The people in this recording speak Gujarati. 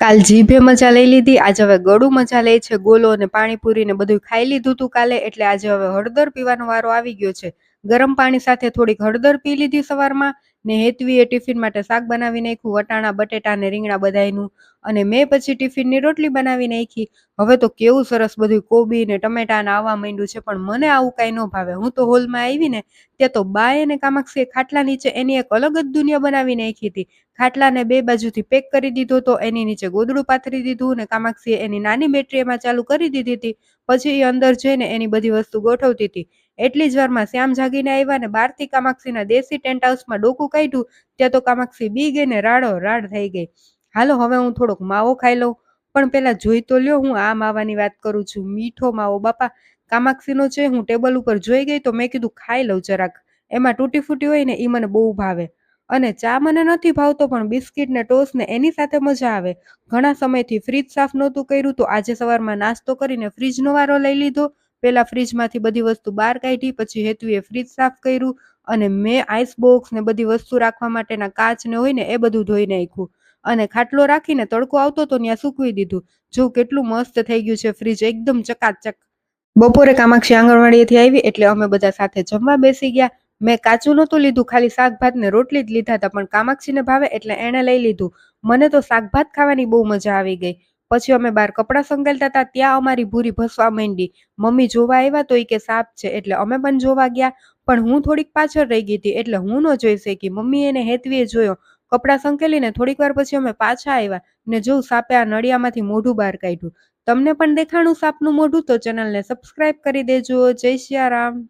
કાલ જીભે મજા લઈ લીધી, આજે હવે ગળું મજા લે છે, ગોલો અને પાણીપુરી ને બધું ખાઈ લીધું તું કાલે, એટલે આજે હવે હળદર પીવાનો વારો આવી ગયો છે. ગરમ પાણી સાથે થોડીક હળદર પી લીધી સવારમાં ને હેતવીએ ટિફિન માટે શાક બનાવી નાખ્યું, વટાણા, બટેટા ને રીંગણા બધાયનું અને મેં પછી ટિફિનની રોટલી બનાવી નાખી. હવે તો કેવું સરસ બધું કોબી ને ટમેટા ને આવવા માંડ્યું છે, પણ મને આવું કાંઈ ન ભાવે. હું તો હોલમાં આવી ને ત્યાં તો બાય અને કામાક્ષીએ ખાટલા નીચે એની એક અલગ જ દુનિયા બનાવી નાખી હતી. ખાટલાને બે બાજુથી પેક કરી દીધો તો એની નીચે ગોદડું પાથરી દીધું ને કામાક્ષીએ એની નાની બેટરી ચાલુ કરી દીધી હતી. પછી એ અંદર જઈને એની બધી વસ્તુ ગોઠવતી હતી. એટલી જ વારમાં શ્યામ જાગીને આવ્યા ને બહારથી કામાક્ષીના દેશી ટેન્ટ હાઉસમાં ડોકું કાઢ્યું. ત્યાં તો કામાક્ષી બી ગઈ ને રાડો રાડ થઈ ગઈ. હાલો, હવે હું થોડોક માવો ખાઈ લઉં. પણ પેલા જોઈ તો લ્યો, હું આ માવાની વાત કરું છું. મીઠો માવો. બાપા, કામાક્ષીનો છે, હું ટેબલ ઉપર જોઈ ગઈ તો મેં કીધું, ખાઈ લઉં જરાક. એમાં તૂટી ફૂટી હોય ને એ મને બહુ ભાવે. અને ચા મને નથી ભાવતો, પણ બિસ્કિટ ને ટોસ ને એની સાથે મજા આવે. ઘણા સમયથી ફ્રીજ સાફ નહોતું કર્યું, તો આજે સવારમાં નાસ્તો કરીને ફ્રીજનો વારો લઈ લીધો. પેલા ફ્રીજમાંથી બધી વસ્તુ બહાર કાઢી, પછી હેતુએ ફ્રીજ સાફ કર્યું અને મેં આઈસ બોક્સ ને બધી વસ્તુ રાખવા માટેના કાચ ને હોય ને એ બધું ધોઈ નાખ્યું. અને ખાટલો રાખીને તડકો આવતો તો ત્યાં સૂકવી દીધું. જો કેટલું મસ્ત થઈ ગયું છે ફ્રીજ, એકદમ ચકાચક. બપોરે કામાક્ષી આંગણવાડીએથી આવી એટલે અમે બધા સાથે જમવા બેસી ગયા. મેં કાચું નહોતું લીધું, ખાલી શાક ભાત ને રોટલી જ લીધા હતા, પણ કામાક્ષીને ભાવે એટલે એણે લઈ લીધું. મને તો શાક ભાત ખાવાની બહુ મજા આવી ગઈ. પછી અમે બહાર કપડાં સંગાલતા હતા, ત્યાં અમારી ભૂરી ભસવા માંડી. મમ્મી જોવા આવ્યા તો એ કે, સાપ છે. એટલે અમે પણ જોવા ગયા, પણ હું થોડીક પાછળ રહી ગઈ હતી, એટલે હું ન જોઈ શકી. મમ્મી એને હેતવીએ જોયો. કપડાં સંકેલીને થોડીક વાર પછી અમે પાછા આવ્યા ને જોઉં સાપે આ નળિયામાંથી મોઢું બહાર કાઢ્યું. તમને પણ દેખાણું સાપનું મોઢું તો ચેનલને સબસ્ક્રાઇબ કરી દેજો. જય સિયારામ